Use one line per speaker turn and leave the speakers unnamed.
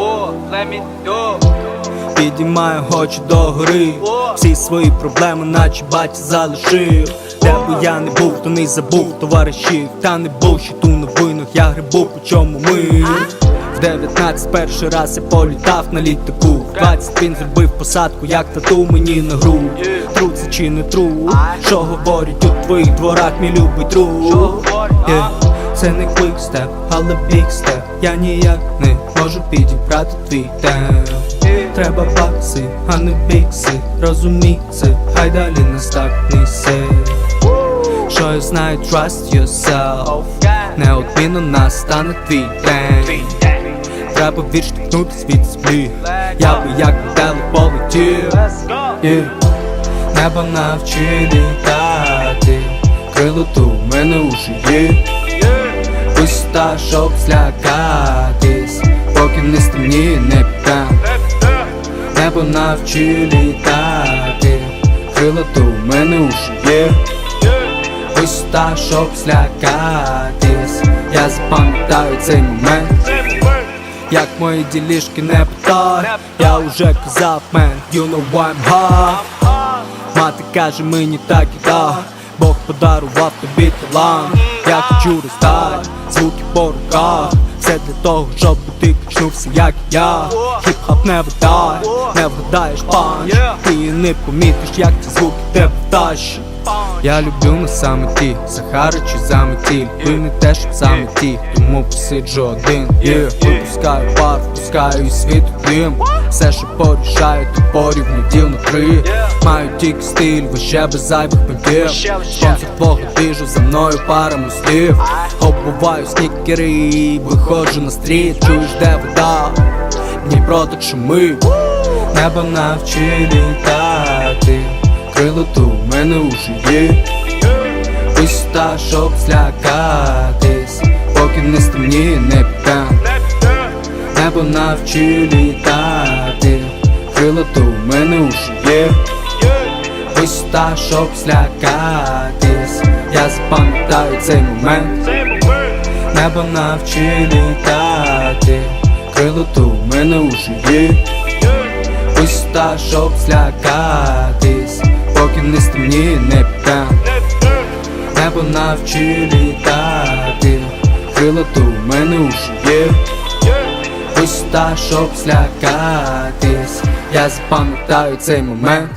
О, let me do.
Підіймаю очі до гори. Всі свої проблеми, наче батя залишив. Де би я не був, то не забув товаришів Та не був ще ту новинах, я грибу, по чому ми. В 19 перший раз я політав на літаку. В 20 він зробив посадку, як тату мені на грудь Тру це чи не тру, що говорять у твоїх дворах, мій любий друг? Yeah. Це не квікстеп, але бікстеп Я ніяк не можу підібрати твій темп. Треба бакси, а не бікси. Розумій це, хай далі нас так несе Що я знаю, trust yourself. Неодмінно настане твій день. Треба відштовхнутись від землі Я би як метелик полетів. Yeah. Небо навчи літати. Крило ту в мене уже є Висота, щоб злякатись Поки не стемніє, не піддам Небо навчи літати Крила то мене уже є. Висота, щоб злякатись Я запам'ятаю цей момент. Як мої ділішки не питай Я уже казав, man, you know why I'm hot. Мати каже мені так і так Бог подарував тобі талант. Я хочу роздати звуки по руках Все для того, щоб ти качнувся, як я. Хіп-хоп не видай, не вгадаєш панч. Ти не помітиш, як ці звуки тебе втащать я люблю на самоті, заметіль Ви не те, щоб заметі, тому посиджу один. Yeah. Випускаю пар, впускаю і світу дим Все, що порішаю, то порівну діл на три Маю тільки стиль, вище без зайвих понтів Спонсор твого біжу, за мною пара мостів. Обуваю снікери і виходжу на стріт. Чуєш, де вода, Дніпро так шумить Небо навчи літати. Крило то в мене уже є Висота, щоб злякатись. Поки не стемніє, не піддам Небо навчи літати. Крило то в мене уже є Висота, щоб злякатись. Я запам'ятаю цей момент. Небо навчи літати. Крило то в мене уже є Висота, щоб злякатись. Поки не стемніє, не піддам Небо навчи літати. Крила то в мене уже є Висота, щоб злякатись. Я запам'ятаю цей момент